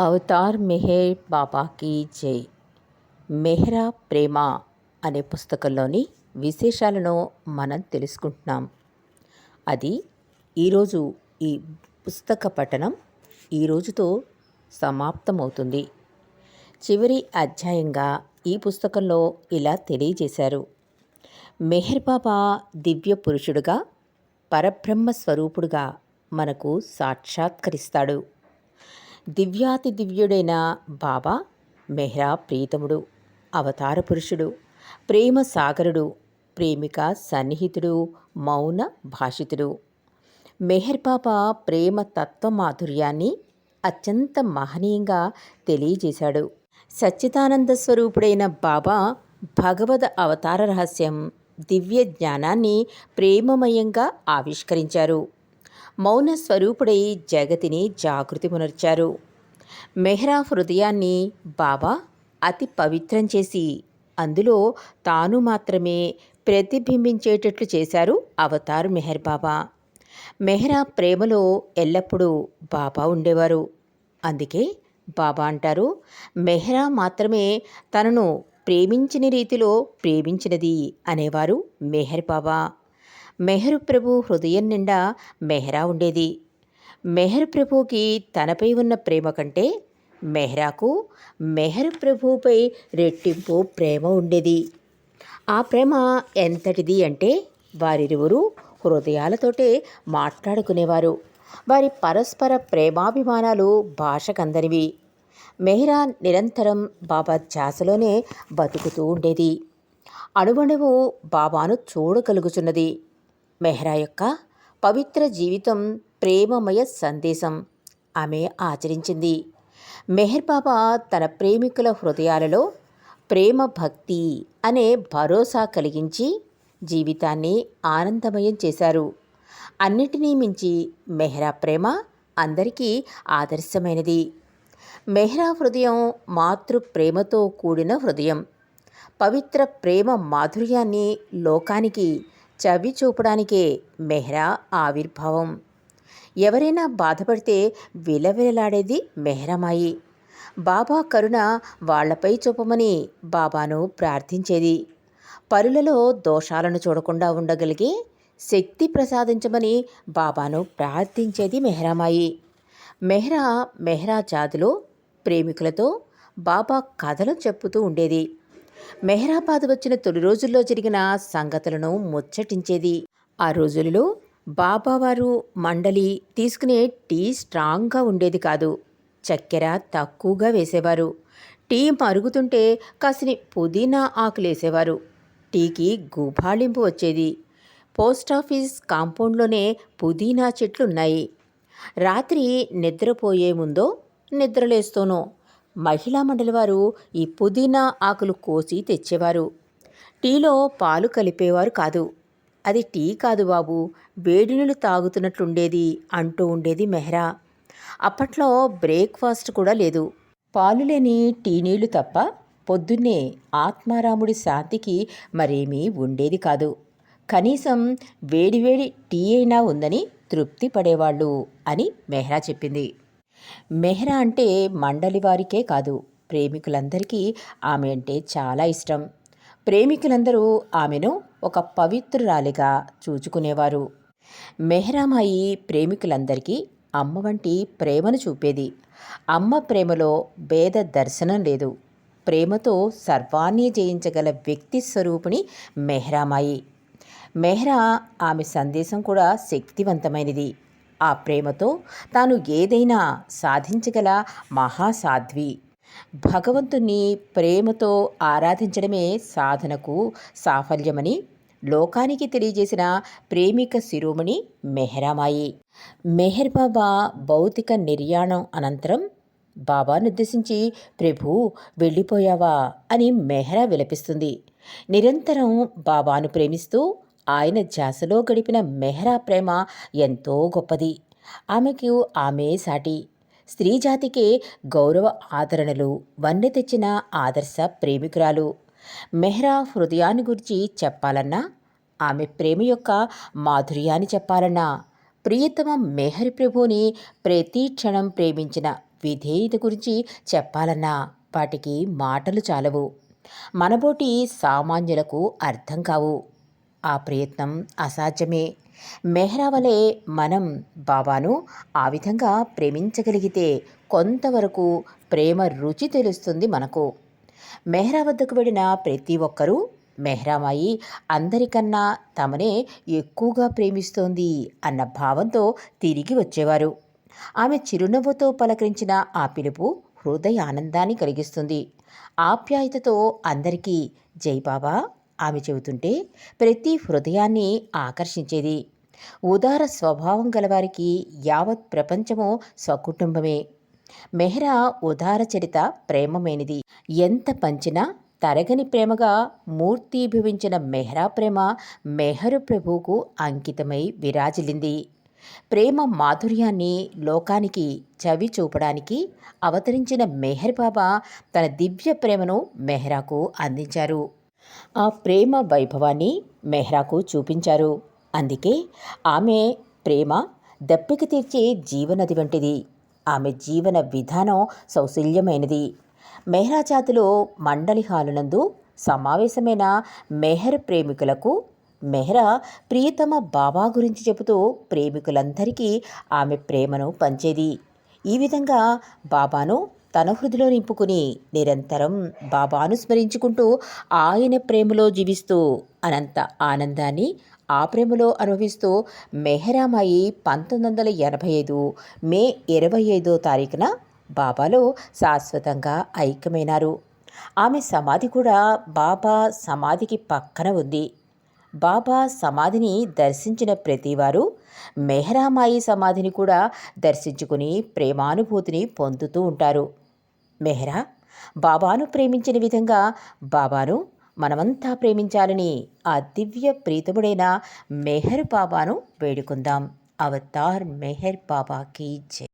Avatar Meher బాబాకి జై. మెహ్రా ప్రేమ అనే పుస్తకంలోని విశేషాలను మనం తెలుసుకుంటున్నాం. అది ఈరోజు ఈ పుస్తక పఠనం ఈ రోజుతో సమాప్తమవుతుంది. చివరి అధ్యాయంగా ఈ పుస్తకంలో ఇలా తెలియజేశారు. మెహర్ బాబా దివ్య పురుషుడుగా పరబ్రహ్మ స్వరూపుడుగా మనకు సాక్షాత్కరిస్తాడు. దివ్యాతి దివ్యుడైన బాబా మెహ్రా ప్రీతముడు అవతార పురుషుడు ప్రేమ సాగరుడు ప్రేమిక సన్నిహితుడు మౌన భాషితుడు. మెహర్ బాబా ప్రేమ తత్వ మాధుర్యాన్ని అత్యంత మహనీయంగా తెలియజేశాడు. సచ్చిదానంద స్వరూపుడైన బాబా భగవద్ అవతార రహస్యం దివ్య జ్ఞానాన్ని ప్రేమమయంగా ఆవిష్కరించారు. మౌన స్వరూపుడై జగతిని జాగృతిమునర్చారు మెహ్రా హృదయాన్ని బాబా అతి పవిత్రం చేసి అందులో తాను మాత్రమే ప్రతిబింబించేటట్లు చేశారు అవతార్ మెహర్ బాబా. మెహ్రా ప్రేమలో ఎల్లప్పుడూ బాబా ఉండేవారు. అందుకే బాబా అంటారు మెహ్రా మాత్రమే తనను ప్రేమించిన రీతిలో ప్రేమించినది అనేవారు మెహర్ బాబా. మెహరు ప్రభు హృదయం నిండా మెహరా ఉండేది. మెహర్ ప్రభుకి తనపై ఉన్న ప్రేమ కంటే మెహ్రాకు మెహర్ ప్రభుపై రెట్టింపు ప్రేమ ఉండేది. ఆ ప్రేమ ఎంతటిది అంటే వారిరువురు హృదయాలతోటే మాట్లాడుకునేవారు. వారి పరస్పర ప్రేమాభిమానాలు భాషకందనివి. మెహ్రా నిరంతరం బాబా ధ్యాసలోనే బతుకుతూ ఉండేది. అణువణువు బాబాను చూడగలుగుచున్నది. మెహ్రా యొక్క పవిత్ర జీవితం ప్రేమమయ సందేశం ఆమె ఆచరించింది. మెహర్ బాబా తన ప్రేమికుల హృదయాలలో ప్రేమ భక్తి అనే భరోసా కలిగించి జీవితాన్ని ఆనందమయం చేశారు. అన్నిటినీ మించి మెహ్రా ప్రేమ అందరికీ ఆదర్శమైనది. మెహ్రా హృదయం మాతృ ప్రేమతో కూడిన హృదయం. పవిత్ర ప్రేమ మాధుర్యాన్ని లోకానికి చవి చూపడానికే మెహ్రా ఆవిర్భావం. ఎవరైనా బాధపడితే విలవిలలాడేది మెహ్రామాయి. బాబా కరుణ వాళ్ళపై చూపమని బాబాను ప్రార్థించేది. పరులలో దోషాలను చూడకుండా ఉండగలిగే శక్తి ప్రసాదించమని బాబాను ప్రార్థించేది మెహ్రామాయి. మెహ్రా మెహ్రా జాతిలో ప్రేమికులతో బాబా కథలు చెప్పుతూ ఉండేది. మెహ్రాబాద్ వచ్చిన తొలి రోజుల్లో జరిగిన సంగతులను ముచ్చటించేది. ఆ రోజులలో బాబావారు మండలి తీసుకునే టీ స్ట్రాంగ్గా ఉండేది కాదు. చక్కెర తక్కువగా వేసేవారు. టీ మరుగుతుంటే కాసిని పుదీనా ఆకులేసేవారు. టీకి గుబాళింపు వచ్చేది. పోస్టాఫీస్ కాంపౌండ్లోనే పుదీనా చెట్లున్నాయి. రాత్రి నిద్రపోయే ముందో నిద్రలేస్తూనో మహిళా మండలి వారు ఈ పుదీనా ఆకులు కోసి తెచ్చేవారు. టీలో పాలు కలిపేవారు కాదు. అది టీ కాదు బాబు వేడి నీళ్ళు తాగుతున్నట్లుండేది అంటూ ఉండేది మెహ్రా. అప్పట్లో బ్రేక్ఫాస్ట్ కూడా లేదు. పాలు లేని టీ నీళ్ళు తప్ప పొద్దున్నే ఆత్మారాముడి శాంతికి మరేమీ ఉండేది కాదు. కనీసం వేడివేడి టీ అయినా ఉందని తృప్తి పడేవాళ్ళు అని మెహ్రా చెప్పింది. మెహ్రా అంటే మండలి వారికే కాదు ప్రేమికులందరికీ ఆమె అంటే చాలా ఇష్టం. ప్రేమికులందరూ ఆమెను ఒక పవిత్రురాలిగా చూచుకునేవారు. మెహ్రామాయి ప్రేమికులందరికీ అమ్మ వంటి ప్రేమను చూపేది. అమ్మ ప్రేమలో భేద దర్శనం లేదు. ప్రేమతో సర్వాన్ని జయించగల వ్యక్తి స్వరూపిణి మెహ్రామాయి మెహ్రా ఆమె సందేశం కూడా శక్తివంతమైనది. ఆ ప్రేమతో తాను ఏదైనా సాధించగల మహాసాధ్వి. భగవంతుని ప్రేమతో ఆరాధించడమే సాధనకు సాఫల్యమని లోకానికి తెలియజేసిన ప్రేమిక శిరోమణి మెహరామాయి. మెహర్ బాబా భౌతిక నిర్యాణం అనంతరం బాబాను ఉద్దేశించి ప్రభు వెళ్ళిపోయావా? అని మెహరా విలపిస్తుంది. నిరంతరం బాబాను ప్రేమిస్తూ ఆయన ధ్యాసలో గడిపిన మెహ్రా ప్రేమ ఎంతో గొప్పది. ఆమెకు ఆమె సాటి. స్త్రీ జాతికి గౌరవ ఆదరణలు వన్నె తెచ్చిన ఆదర్శ ప్రేమికురాలు. మెహ్రా హృదయాన్ని గురించి చెప్పాలన్నా ఆమె ప్రేమ యొక్క మాధుర్యాన్ని చెప్పాలన్నా ప్రియతమ మెహరి ప్రభుని ప్రతి క్షణం ప్రేమించిన విధేయత గురించి చెప్పాలన్నా వాటికి మాటలు చాలవు. మనబోటి సామాన్యులకు అర్థం కావు. ఆ ప్రయత్నం అసాధ్యమే. మెహ్రా వలె మనం బాబాను ఆ విధంగా ప్రేమించగలిగితే కొంతవరకు ప్రేమ రుచి తెలుస్తుంది మనకు. మెహ్రా వద్దకు వెళ్ళిన ప్రతి ఒక్కరూ మెహ్రామాయి అందరికన్నా తమనే ఎక్కువగా ప్రేమిస్తోంది అన్న భావంతో తిరిగి వచ్చేవారు. ఆమె చిరునవ్వుతో పలకరించిన ఆ పిలుపు హృదయ ఆనందాన్ని కలిగిస్తుంది. ఆప్యాయతతో అందరికీ జై బాబా! ఆమె చెబుతుంటే ప్రతి హృదయాన్ని ఆకర్షించేది. ఉదార స్వభావం గలవారికి యావత్ ప్రపంచము స్వకుటుంబమే. మెహ్రా ఉదార చరిత ప్రేమమైనది. ఎంత పంచినా తరగని ప్రేమగా మూర్తిభవించిన మెహ్రా ప్రేమ మెహరు ప్రభువుకు అంకితమై విరాజిల్లింది. ప్రేమ మాధుర్యాన్ని లోకానికి చవి చూపడానికి అవతరించిన మెహర్ బాబా తన దివ్య ప్రేమను మెహ్రాకు అందించారు. ఆ ప్రేమ వైభవాన్ని మెహ్రాకు చూపించారు. అందుకే ఆమె ప్రేమ దప్పికి తీర్చే జీవనది వంటిది. ఆమె జీవన విధానం సౌశల్యమైనది. మెహ్రా జాతిలో మండలి హాలునందు సమావేశమైన మెహర్ ప్రేమికులకు మెహ్రా ప్రియతమ బాబా గురించి చెబుతూ ప్రేమికులందరికీ ఆమె ప్రేమను పంచేది. ఈ విధంగా బాబాను తన హృదిలో నింపుకుని నిరంతరం బాబాను స్మరించుకుంటూ ఆయన ప్రేమలో జీవిస్తూ అనంత ఆనందాన్ని ఆ ప్రేమలో అనుభవిస్తూ మెహరామాయి పంతొమ్మిది వందల ఎనభై ఐదు మే ఇరవై ఐదో తారీఖున బాబాలో శాశ్వతంగా ఐక్యమైనారు. ఆమె సమాధి కూడా బాబా సమాధికి పక్కన ఉంది. బాబా సమాధిని దర్శించిన ప్రతివారు మెహరామాయి సమాధిని కూడా దర్శించుకుని ప్రేమానుభూతిని పొందుతూ ఉంటారు. మెహ్రా బాబాను ప్రేమించిన విధంగా బాబాను మనమంతా ప్రేమించాలని ఆ దివ్య ప్రీతముడైన మెహర్ బాబాను వేడుకుందాం. అవతార్ మెహర్ బాబాకి జై.